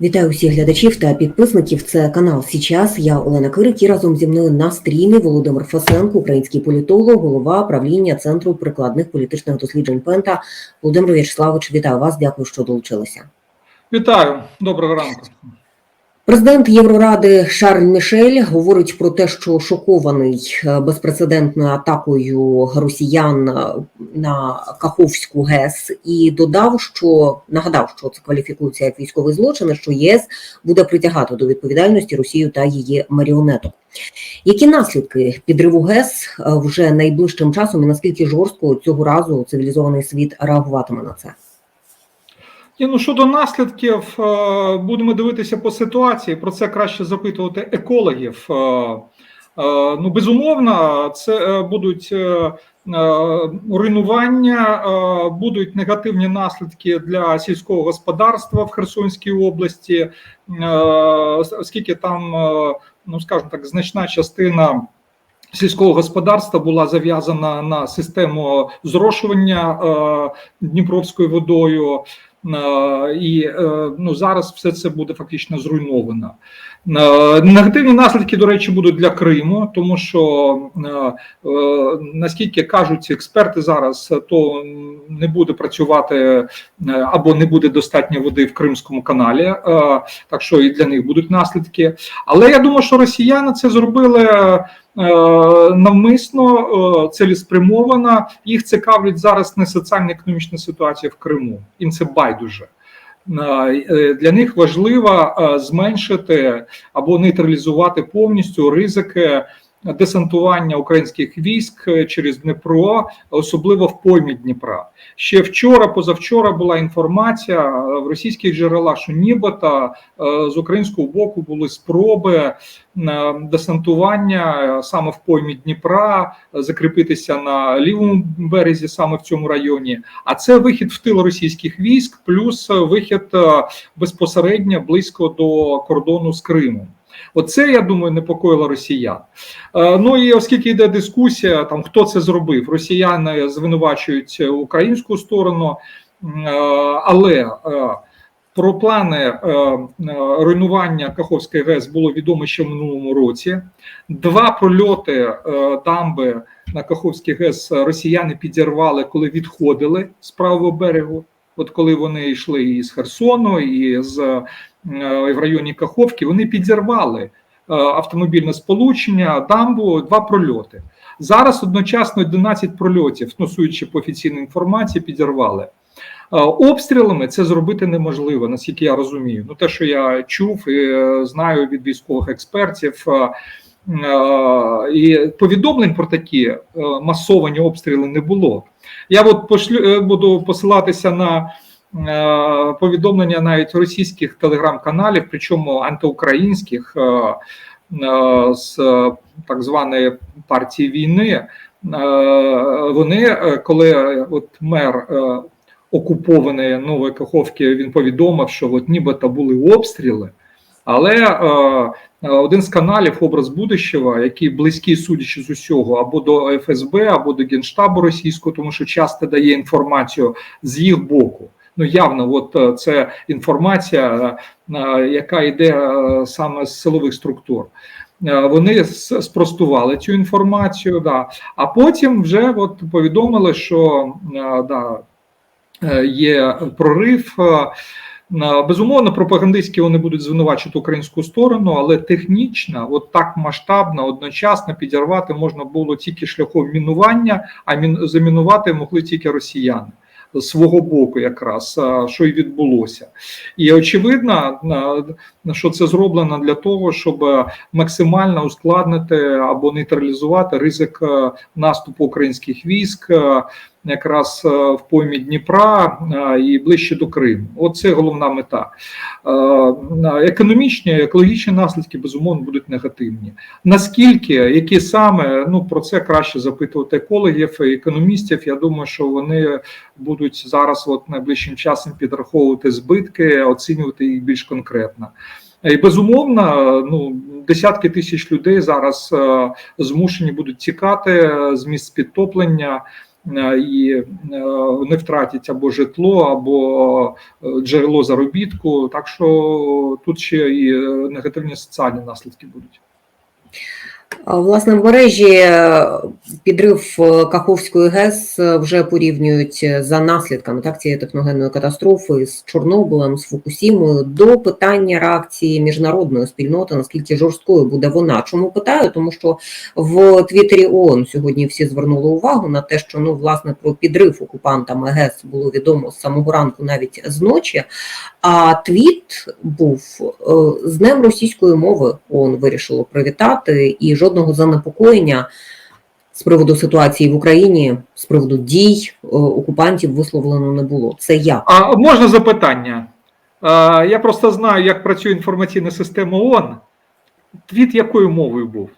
Вітаю всіх глядачів та підписників. Це канал Січас. Я Олена Кирик і разом зі мною на стрімі Володимир Фасенко, український політолог, голова правління Центру прикладних політичних досліджень Пента. Володимир В'ячеславович, вітаю вас. Дякую, що долучилися. Вітаю, доброго ранку. Президент Євроради Шарль Мішель говорить про те, що шокований е, безпрецедентною атакою росіян е, на Каховську ГЕС, і додав, що нагадав, що це кваліфікується як військовий злочин, що ЄС буде притягати до відповідальності Росію та її маріонеток. Які наслідки підриву ГЕС е, вже найближчим часом, і наскільки жорстко цього разу цивілізований світ реагуватиме на це? Ні, ну щодо наслідків, е, будемо дивитися по ситуації. Про це краще запитувати екологів. Е, е, Ну, безумовно, це будуть руйнування, будуть негативні наслідки для сільського господарства в Херсонській області, оскільки там, ну скажімо так, значна частина. Сільського господарства була зав'язана на систему зрошування е, Дніпровською водою, і е, ну зараз все це буде фактично зруйновано. Е, Негативні наслідки, до речі, будуть для Криму, тому що е, е, наскільки кажуть експерти зараз, то не буде працювати е, або не буде достатньо води в Кримському каналі, е, так що і для них будуть наслідки. Але я думаю, що росіяни це зробили. Е, Навмисно цілеспрямована. їх цікавлять зараз не соціально-економічна ситуація в Криму. Їм це байдуже. Е, Для них важливо е, зменшити або нейтралізувати повністю ризики десантування українських військ е, через Дніпро, особливо в поймі Дніпра. Ще вчора, позавчора була інформація е, в російських джерелах, що нібито е, з українського боку були спроби десантування саме в поймі Дніпра, закріпитися на лівому березі, саме в цьому районі. А це вихід в тил російських військ, плюс вихід безпосередньо близько до кордону з Кримом. Оце, я думаю, непокоїло росіян. Е, Ну і оскільки йде дискусія, там хто це зробив, росіяни звинувачують українську сторону, е, але е, про плани руйнування Каховської ГЕС було відомо ще в минулому році. Два прольоти дамби на Каховській ГЕС росіяни підірвали, коли відходили з правого берегу. От коли вони йшли із Херсону, і з в районі Каховки, вони підірвали е, автомобільне сполучення, дамбу, два прольоти. Зараз одночасно 11 прольотів, ну по офіційній інформації, підірвали. Е, Обстрілами це зробити неможливо, наскільки я розумію. Ну, те, що я чув і е, знаю від військових експертів, е, е, і повідомлень про такі е, масовані обстріли не було. Я от пошлю е, буду посилатися на е, повідомлення навіть російських телеграм-каналів, причому антиукраїнських е, е, з е, так званої партії війни. Е, Вони, е, коли е, от мер е, окупованої Нової Каховки, він повідомив, що от нібито були обстріли. Але е, е, один з каналів образ будущого, який близький, судячи з усього, або до ФСБ, або до Генштабу російського, тому що часто дає інформацію з їх боку. Ну явно, от е, це інформація, е, е, яка йде саме з силових структур. Вони спростували цю інформацію, да. а потім вже от повідомили, що да, є прорив. Безумовно, пропагандистські вони будуть звинувачувати українську сторону, але технічно, от так масштабно, одночасно підірвати можна було тільки шляхом мінування, а мін, замінувати могли тільки росіяни з свого боку, якраз що й відбулося. І очевидно, що це зроблено для того, щоб максимально ускладнити або нейтралізувати ризик наступу українських військ. Якраз е, в поймі Дніпра е, і ближче до Криму, оце головна мета. Е, Економічні, екологічні наслідки безумовно будуть негативні. Наскільки, які саме, ну про це краще запитувати екологів економістів. Я думаю, що вони будуть зараз, от найближчим часом, підраховувати збитки, оцінювати їх більш конкретно. І безумовно, ну десятки тисяч людей зараз змушені будуть тікати з місць підтоплення. Е, і е, не втратять або житло, або е, джерело заробітку. Так що тут ще і негативні соціальні наслідки будуть. Власне, в мережі е, підрив е, Каховської ГЕС е, вже порівнюють за наслідками так, цієї техногенної катастрофи з Чорнобилем, з Фукусімою до питання реакції міжнародної спільноти, наскільки жорсткою буде вона. Чому питаю? Тому що в Твіттері ООН сьогодні всі звернули увагу на те, що ну власне про підрив окупантами ГЕС було відомо з самого ранку, навіть з ночі. А твіт був з Днем російської мови. ООН вирішило привітати, і жодного занепокоєння з приводу ситуації в Україні, з приводу дій е, окупантів висловлено не було. Це як? А можна запитання? Е, Я просто знаю, як працює інформаційна система ООН. Твіт якою мовою був?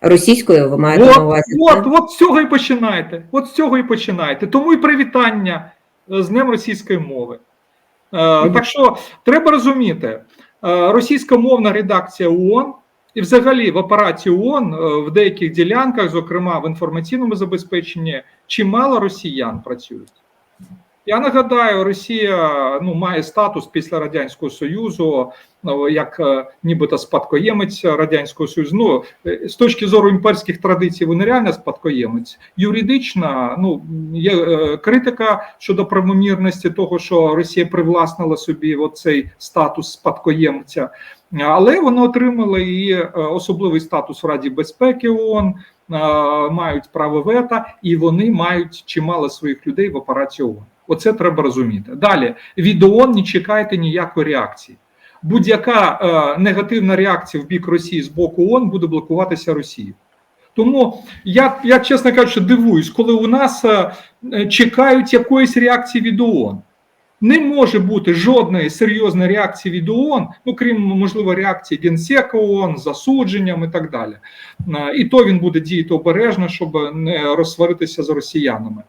Російською ви маєте на увазі? от, от з цього і починаєте. От з цього і починаєте. Тому і привітання е, з Днем російської мови. Е, Мгм. Так що треба розуміти, російськомовна редакція ООН і взагалі в апараті ООН е, в деяких ділянках, зокрема в інформаційному забезпеченні, чимало росіян працюють. Я нагадаю, Росія ну, має статус після Радянського Союзу, ну, як е, нібито спадкоємець Радянського Союзу. Ну, з точки зору імперських традицій, вони реально спадкоємець. Юридично ну, є критика щодо правомірності того, що Росія привласнила собі оцей статус спадкоємця, але вони отримали і е, особливий статус в Раді безпеки ООН, е, мають право вето, і вони мають чимало своїх людей в апараті ООН. Оце треба розуміти. Далі від ООН не чекайте ніякої реакції. Будь-яка е, негативна реакція в бік Росії з боку ООН буде блокуватися Росією. Тому я, я чесно кажучи, дивуюсь, коли у нас е, е, чекають якоїсь реакції від ООН. Не може бути жодної серйозної реакції від ООН, ну крім можливо реакції Генсека ООН, засудженням і так далі. І то він буде діяти обережно, щоб не розсваритися з росіянами.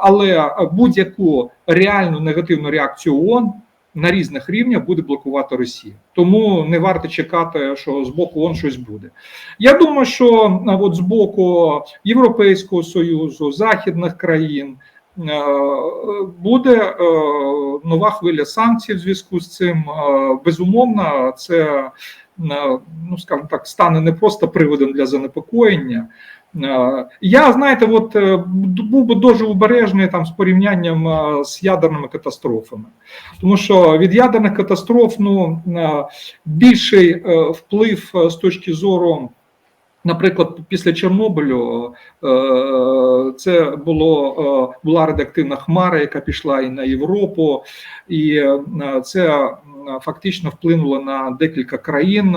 Але будь-яку реальну негативну реакцію ООН на різних рівнях буде блокувати Росія. Тому не варто чекати, що з боку ООН щось буде. Я думаю, що от з боку Європейського союзу, західних країн. Е, Буде е, нова хвиля санкцій в зв'язку з цим. Е, Безумовно, це е, ну скажімо так стане не просто приводом для занепокоєння. Е, Я знаєте, от е, був би дуже обережний там з порівнянням е, з ядерними катастрофами, тому що від ядерних катастроф ну е, більший е, вплив е, з точки зору. Наприклад, після Чорнобилю е, це було е, була радіоактивна хмара, яка пішла і на Європу, і е, це фактично вплинуло на декілька країн.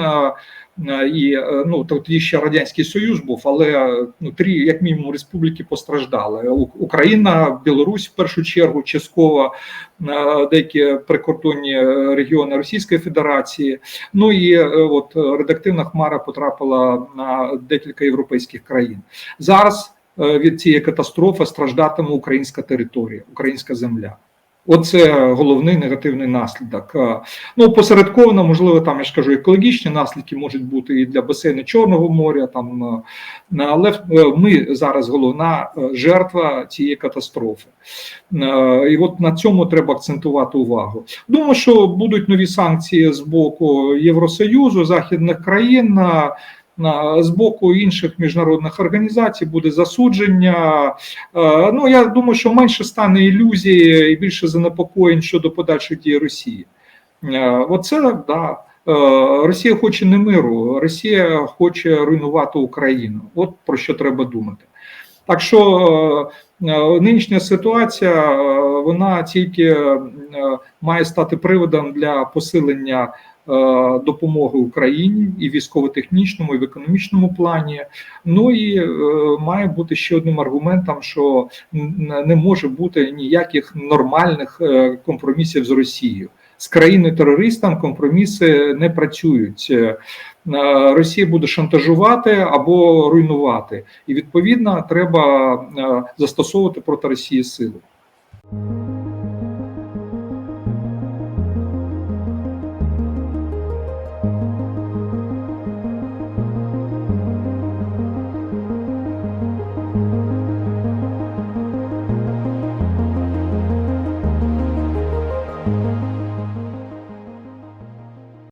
Е, І е, ну тоді ще радянський союз був, але ну три, як мінімум, республіки постраждали. Україна, Білорусь в першу чергу, частково е, деякі прикордонні регіони Російської Федерації. Ну і от редактивна хмара потрапила на декілька європейських країн. Зараз від цієї катастрофи страждатиме українська територія, українська земля. Оце головний негативний наслідок. Ну, посередковано, можливо, там я ж кажу, екологічні наслідки можуть бути і для басейну Чорного моря. Там але е, ми зараз головна е, жертва цієї катастрофи. І от на цьому треба акцентувати увагу. Думаю, що будуть нові санкції з боку Євросоюзу, західних країн. З боку інших міжнародних організацій буде засудження. Е, Ну я думаю, що менше стане ілюзії і більше занепокоєнь щодо подальших дій Росії. Е, Оце да. Е, Росія хоче не миру, Росія хоче руйнувати Україну. От про що треба думати. Так що нинішня ситуація вона тільки має стати приводом для посилення допомоги Україні і військово-технічному, і в економічному плані. Ну і е, має бути ще одним аргументом, що не може бути ніяких нормальних е, компромісів з Росією. З країною терористом компроміси не працюють. Е, Росія буде шантажувати або руйнувати, і відповідно треба е, застосовувати проти Росії сили.